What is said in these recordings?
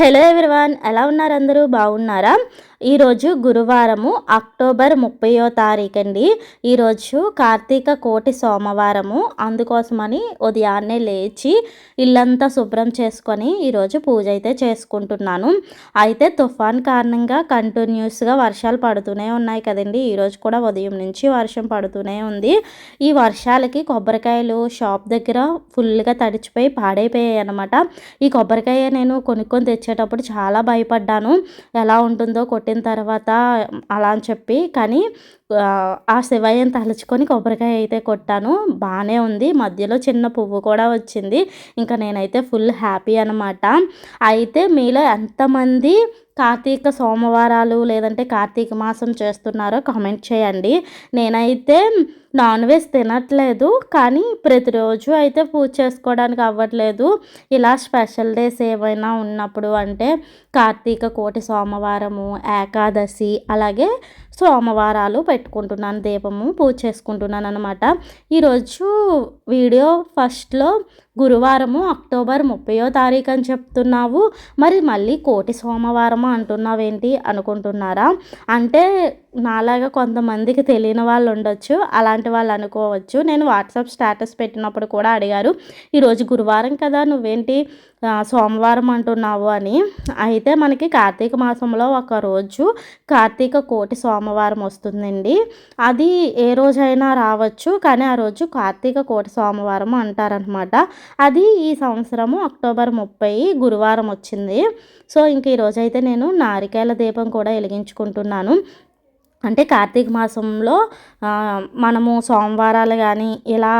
Hello everyone ఎలా ఉన్నారు అందరూ? బాగున్నారా? ఈరోజు గురువారము అక్టోబర్ ముప్పయో తారీఖు అండి ఈరోజు కార్తీక కోటి సోమవారము. అందుకోసమని ఉదయాన్నే లేచి ఇల్లంతా శుభ్రం చేసుకొని ఈరోజు పూజ అయితే చేసుకుంటున్నాను. అయితే తుఫాన్ కారణంగా కంటిన్యూస్గా వర్షాలు పడుతూనే ఉన్నాయి కదండి. ఈరోజు కూడా ఉదయం నుంచి వర్షం పడుతూనే ఉంది. ఈ వర్షాలకి కొబ్బరికాయలు షాప్ దగ్గర ఫుల్గా తడిచిపోయి పాడైపోయాయి అనమాట ఈ కొబ్బరికాయ నేను కొనుక్కొని తెచ్చేటప్పుడు చాలా భయపడ్డాను. ఎలా ఉంటుందో కొట్టి కొట్టిన తర్వాత అలా అని చెప్పి కానీ ఆ శివయ్యని తలుచుకొని కొబ్బరికాయ అయితే కొట్టాను. బాగానే ఉంది. మధ్యలో చిన్న పువ్వు కూడా వచ్చింది. ఇంకా నేనైతే ఫుల్ హ్యాపీ అనమాట అయితే మీలో ఎంతమంది కార్తీక సోమవారాలు లేదంటే కార్తీక మాసం చేస్తున్నారో కామెంట్ చేయండి. నేనైతే నాన్ వెజ్ తినట్లేదు కానీ ప్రతిరోజు అయితే పూజ చేసుకోవడానికి అవ్వట్లేదు. ఇలా స్పెషల్ డేస్ ఏవైనా ఉన్నప్పుడు అంటే కార్తీక కోటి సోమవారము ఏకాదశి అలాగే సోమవారాలు పెట్టుకుంటున్నాను దీపము పూజ చేసుకుంటున్నాను అనమాట ఈరోజు వీడియో ఫస్ట్లో గురువారము అక్టోబర్ ముప్పయో తారీఖు అని చెప్తున్నావు. మరి మళ్ళీ కోటి సోమవారము అంటున్నావేంటి అనుకుంటున్నారా? అంటే నాలాగా కొంతమందికి తెలియని వాళ్ళు ఉండొచ్చు అలాంటి వాళ్ళు అనుకోవచ్చు. నేను వాట్సాప్ స్టేటస్ పెట్టినప్పుడు కూడా అడిగారు ఈరోజు గురువారం కదా నువ్వేంటి సోమవారం అంటున్నావు? అని. అయితే మనకి కార్తీక మాసంలో ఒక రోజు కార్తీక కోటి సోమవారం వస్తుందండి. అది ఏ రోజైనా రావచ్చు కానీ ఆ రోజు కార్తీక కోటి సోమవారం అంటారనమాట. అది ఈ సంవత్సరము అక్టోబర్ ముప్పై గురువారం వచ్చింది. సో ఇంక ఈరోజైతే నేను నారికేల దీపం కూడా వెలిగించుకుంటున్నాను. అంటే కార్తీక మాసంలో మనము సోమవారాలు కానీ ఇలా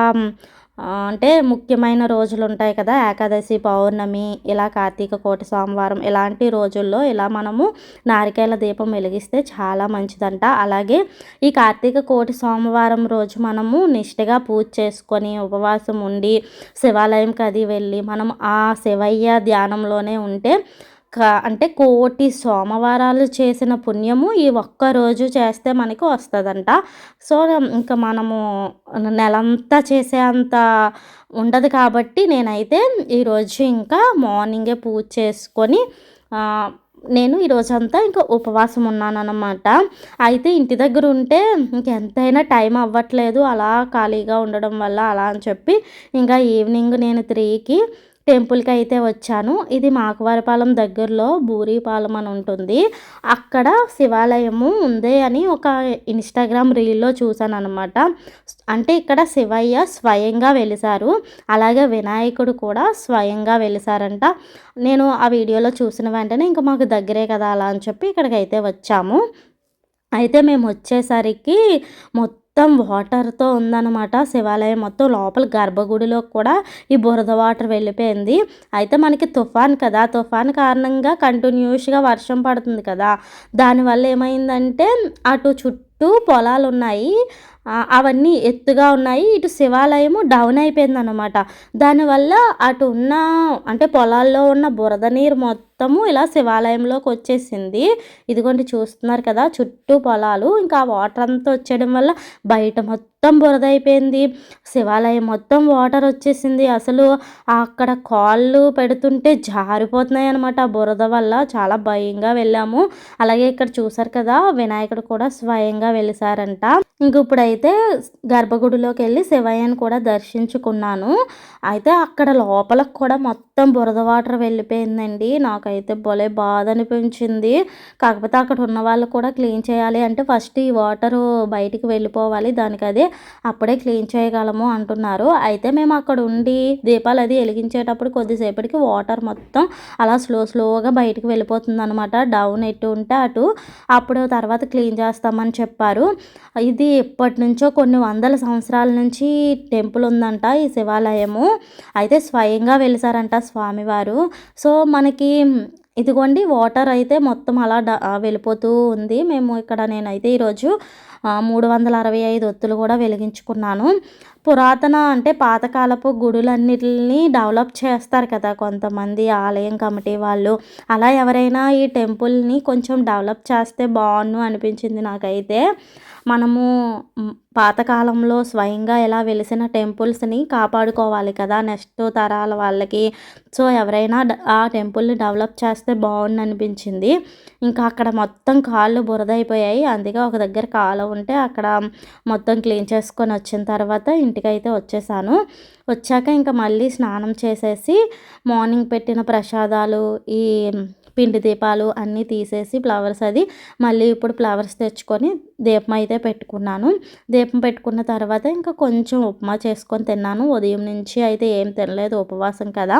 అంటే ముఖ్యమైన రోజులు ఉంటాయి కదా. ఏకాదశి పౌర్ణమి ఇలా కార్తీక కోటి సోమవారం ఇలాంటి రోజుల్లో ఇలా మనము నారికేల దీపం వెలిగిస్తే చాలా మంచిదంట. అలాగే ఈ కార్తీక కోటి సోమవారం రోజు మనము నిష్ఠగా పూజ చేసుకొని ఉపవాసం ఉండి శివాలయంకి అది వెళ్ళి మనం ఆ శివయ్య ధ్యానంలోనే ఉంటే అంటే కోటి సోమవారాలు చేసిన పుణ్యము ఈ ఒక్క రోజు చేస్తే మనకి వస్తుందంట. సో ఇంకా మనము నెలంతా చేసే అంత ఉండదు కాబట్టి నేనైతే ఈరోజు ఇంకా మార్నింగే పూజ చేసుకొని నేను ఈరోజంతా ఇంకా ఉపవాసం ఉన్నానన్నమాట. అయితే ఇంటి దగ్గర ఉంటే ఇంకెంతైనా టైం అవ్వట్లేదు. అలా ఖాళీగా ఉండడం వల్ల అలా అని చెప్పి ఇంకా ఈవినింగ్ నేను త్రీకి టెంపుల్కి అయితే వచ్చాను. ఇది మాకవారిపాలెం దగ్గరలో బూరిపాలెం అని ఉంటుంది. అక్కడ శివాలయము ఉంది అని ఒక ఇన్స్టాగ్రామ్ రీల్లో చూశాను అనమాట అంటే ఇక్కడ శివయ్య స్వయంగా వెలిసారు. అలాగే వినాయకుడు కూడా స్వయంగా వెలిసారంట. నేను ఆ వీడియోలో చూసిన వెంటనే ఇంకా మాకు దగ్గరే కదా అలా అని చెప్పి ఇక్కడికి అయితే వచ్చాము. అయితే మేము వచ్చేసరికి మొత్తం మొత్తం వాటర్తో ఉందన్నమాట. శివాలయం మొత్తం లోపల గర్భగుడిలో కూడా ఈ బురద వాటర్ వెళ్ళిపోయింది. అయితే మనకి తుఫాన్ కదా తుఫాన్ కారణంగా కంటిన్యూస్గా వర్షం పడుతుంది కదా. దానివల్ల ఏమైందంటే అటు చుట్టూ పొలాలు ఉన్నాయి. అవన్నీ ఎత్తుగా ఉన్నాయి. ఇటు శివాలయము డౌన్ అయిపోయింది అనమాట దానివల్ల అటు ఉన్న అంటే పొలాల్లో ఉన్న బురద నీరు మొత్తం మొత్తము ఇలా శివాలయంలోకి వచ్చేసింది. ఇదిగోండి చూస్తున్నారు కదా చుట్టూ పొలాలు. ఇంకా వాటర్ అంతా వచ్చేయడం వల్ల బయట మొత్తం బురద అయిపోయింది. శివాలయం మొత్తం వాటర్ వచ్చేసింది. అసలు అక్కడ కాళ్ళు పెడుతుంటే జారిపోతున్నాయి అనమాట బురద వల్ల. చాలా భయంగా వెళ్ళాము. అలాగే ఇక్కడ చూసారు కదా వినాయకుడు కూడా స్వయంగా వెలిసారంట. ఇంక ఇప్పుడైతే గర్భగుడిలోకి వెళ్ళి శివయ్యను కూడా దర్శించుకున్నాను. అయితే అక్కడ లోపలకు కూడా మొత్తం బురద వాటర్ వెళ్ళిపోయిందండి. నాకైతే భలే బాధ అనిపించింది కాకపోతే అక్కడ ఉన్న వాళ్ళు కూడా క్లీన్ చేయాలి అంటే ఫస్ట్ ఈ వాటర్ బయటికి వెళ్ళిపోవాలి. దానికి అదే అప్పుడే క్లీన్ చేయగలము అంటున్నారు. అయితే మేము అక్కడ ఉండి దీపాలు అది వెలిగించేటప్పుడు కొద్దిసేపటికి వాటర్ మొత్తం అలా స్లో స్లోగా బయటికి వెళ్ళిపోతుంది అనమాట డౌన్ ఎటు ఉంటే అటు. అప్పుడు తర్వాత క్లీన్ చేస్తామని చెప్పారు. ఇది ఎప్పటి నుంచో కొన్ని వందల సంవత్సరాల నుంచి టెంపుల్ ఉందంట ఈ శివాలయము. అయితే స్వయంగా వెలిసారంట స్వామివారు. సో మనకి ఇదిగోండి వాటర్ అయితే మొత్తం అలా వెళ్ళిపోతూ ఉంది. మేము ఇక్కడ నేనైతే ఈరోజు మూడు వందల అరవై ఐదు ఒత్తులు కూడా వెలిగించుకున్నాను. పురాతన అంటే పాతకాలపు గుడులన్నిటిని డెవలప్ చేస్తారు కదా కొంతమంది ఆలయం కమిటీ వాళ్ళు. అలా ఎవరైనా ఈ టెంపుల్ని కొంచెం డెవలప్ చేస్తే బాగుండు అనిపించింది నాకైతే. మనము పాతకాలంలో స్వయంగా ఇలా వెలిసిన టెంపుల్స్ని కాపాడుకోవాలి కదా నెక్స్ట్ తరాల వాళ్ళకి. సో ఎవరైనా ఆ టెంపుల్ని డెవలప్ చేస్తే బాగుండు అనిపించింది. ఇంకా అక్కడ మొత్తం కాళ్ళు బురద అయిపోయాయి. అందుకే ఒక దగ్గర కాలు ఉంటే అక్కడ మొత్తం క్లీన్ చేసుకొని వచ్చిన తర్వాత ఇంటికైతే వచ్చేసాను. వచ్చాక ఇంకా మళ్ళీ స్నానం చేసేసి మార్నింగ్ పెట్టిన ప్రసాదాలు ఈ పిండి దీపాలు అన్నీ తీసేసి ఫ్లవర్స్ అది మళ్ళీ ఇప్పుడు ఫ్లవర్స్ తెచ్చుకొని దీపం అయితే పెట్టుకున్నాను. దీపం పెట్టుకున్న తర్వాత ఇంకా కొంచెం ఉప్మా చేసుకొని తిన్నాను. ఉదయం నుంచి అయితే ఏం తినలేదు ఉపవాసం కదా.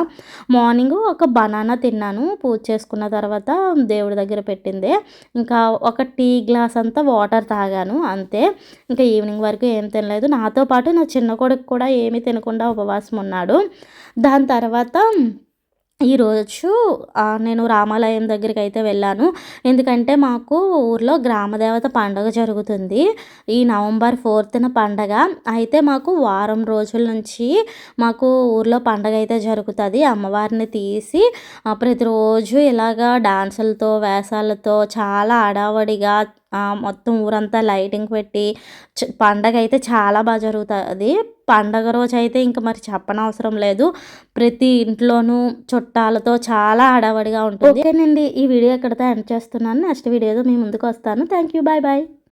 మార్నింగ్ ఒక బనానా తిన్నాను. పూజ చేసుకున్న తర్వాత దేవుడి దగ్గర పెట్టిందే. ఇంకా ఒక టీ గ్లాస్ అంతా వాటర్ తాగాను అంతే. ఇంకా ఈవినింగ్ వరకు ఏం తినలేదు. నాతో పాటు నా చిన్న కొడుకు కూడా ఏమీ తినకుండా ఉపవాసం ఉన్నాడు. దాని తర్వాత ఈరోజు నేను రామాలయం దగ్గరికి అయితే వెళ్ళాను. ఎందుకంటే మాకు ఊర్లో గ్రామదేవత పండుగ జరుగుతుంది. ఈ నవంబర్ ఫోర్త్న పండగ. అయితే మాకు వారం రోజుల నుంచి మాకు ఊర్లో పండగ అయితే జరుగుతుంది. అమ్మవారిని తీసి ప్రతిరోజు ఇలాగా డాన్సులతో వేషాలతో చాలా అడావడిగా మొత్తం ఊరంతా లైటింగ్ పెట్టి పండగ అయితే చాలా బాగా జరుగుతుంది. పండగ రోజు అయితే ఇంకా మరి చెప్పనవసరం లేదు. ప్రతి ఇంట్లోనూ చుట్టాలతో చాలా హడావడిగా ఉంటుంది. ఓకేనండి ఈ వీడియో ఎక్కడితో ఎండ్ చేస్తున్నాను. నెక్స్ట్ వీడియోతో మీ ముందుకు వస్తాను. Thank you bye bye.